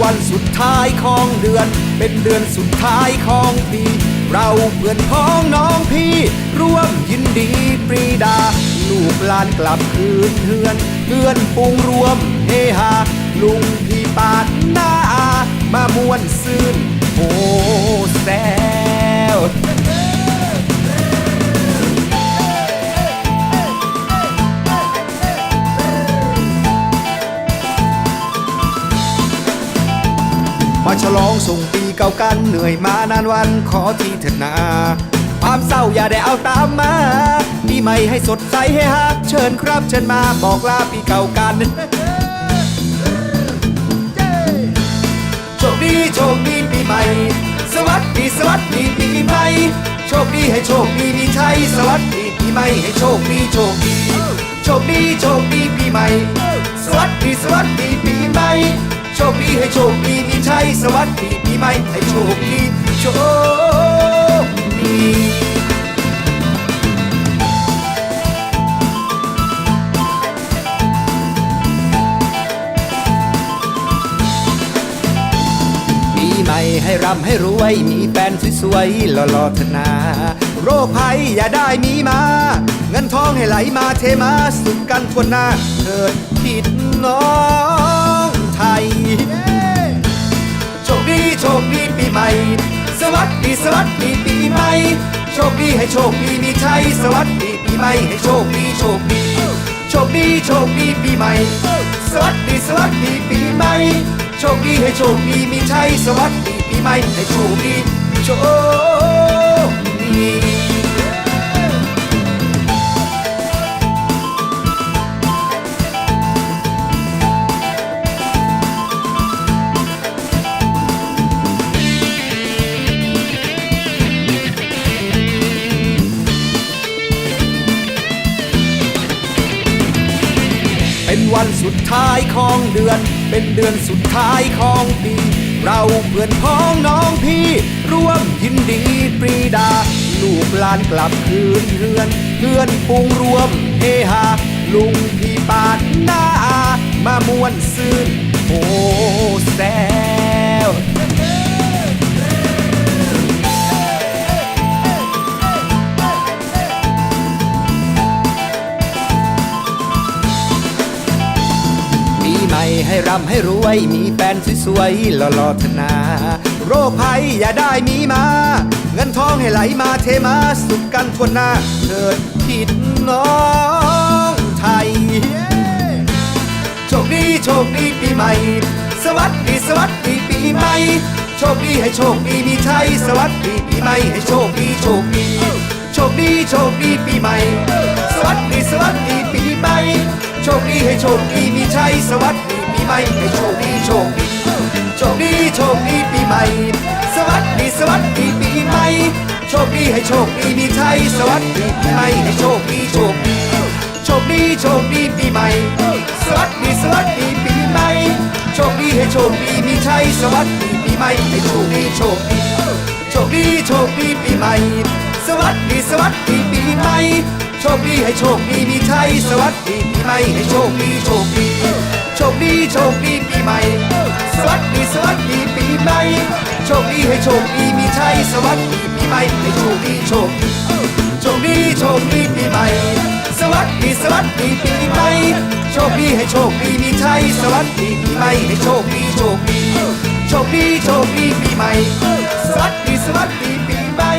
วันสุดท้ายของเดือน เป็นเดือนสุดท้ายของปี เราเพื่อนพ้องน้องพี่ ร่วมยินดีปรีดา ลูกหลานกลับคืนเฮือนเพื่อนปุงรวมเฮฮา ฉลองส่งปีเก่ากันเหนื่อยมานานวันขอทีเถิดนาความเศร้าอย่าได้เอาตามมาปีใหม่ให้สดใสให้ฮักเชิญครับเชิญมาบอกลาปีเก่ากันโชคดีโชคดีปีใหม่ สวัสดีสวัสดีปีใหม่โชคดีให้โชคดีมีชัยสวัสดีปีใหม่ให้โชคดีโชคดีโชคดีโชคดีปีใหม่ สวัสดี ให้โชคดีมีชัยสวัสดีปีใหม่ให้โชคดีโชคดีปีใหม่ให้ร่ำให้รวย มีแฟนสวยๆหล่อๆเถอะนา โรคภัยอย่าได้มีมา เงินทองให้ไหลมาเทมาสุขกันทั่วหน้าเถิดผิดน้อง ไทย โชคดีโชคดีปีใหม่ สวัสดีสวัสดีปีใหม่ โชคดีให้โชคดีมีชัยสวัสดีปีใหม่ให้โชคดีโชคดี โชคดีโชคดีปีใหม่ สวัสดีสวัสดีปีใหม่ โชคดีให้โชคดีมีชัยสวัสดีปีใหม่ให้โชคดีโชค เป็นวันสุดท้ายของเดือน เป็นเดือนสุดท้ายของปี เราเพื่อนพ้องน้องพี่ ร่วมยินดีปรีดา ลูกหลานกลับคืนเรือน เพื่อนปุงรวมเฮฮาลุงพี่ปาดหน้า มามวนซื่น ใหม่ให้ร่ำให้รวย มีแฟนสวยๆหล่อๆเถอะนา โรคภัยอย่าได้มีมา เงินทองให้ไหลมาเทมาสุขกันทั่วหน้าเถิดผิดน้องไทย โชคดีโชคดีปีใหม่ สวัสดีสวัสดีปีใหม่ โชคดีให้โชคดีมีชัยสวัสดีปีใหม่ให้โชคดีโชคดี โชคดีโชคดีปีใหม่ สวัสดีสวัส โชคดีมีชัยสวัสดีปีใหม่ให้โชคดีโชคดีโชคดีโชคดีปีใหม่ สวัสดีสวัสดีปีใหม่โชคดีให้โชคดีมีชัยสวัสดีปีใหม่ให้โชคดีโชคดีโชคดีโชคดีปีใหม่ สวัสดีสวัสดีปีใหม่โชคดีให้โชคดีมีชัยสวัสดีปีใหม่ให้โชคดีโชคดีโชคดีโชคดีปีใหม่ สวัสดีสวัสดีปีใหม่ โชคดีให้โชคดีมีชัยสวัสดีปีใหม่ให้โชคดีโชคดีโชคดีโชคดีปีใหม่ สวัสดีสวัสดีปีใหม่โชคดีให้โชคดีมีชัยสวัสดีปีใหม่ให้โชคดีโชคดีโชคดีโชคดีปีใหม่ สวัสดีสวัสดีปีใหม่โชคดีให้โชคดีมีชัยสวัสดีปีใหม่ให้โชคดีโชคดีโชคดีโชคดีปีใหม่ สวัสดีสวัสดีปีใหม่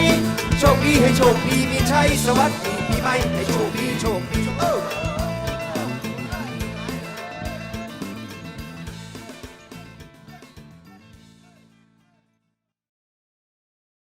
โชคดีให้โชคดีมีชัยสวัสดีปี ใหม่ให้โชคดี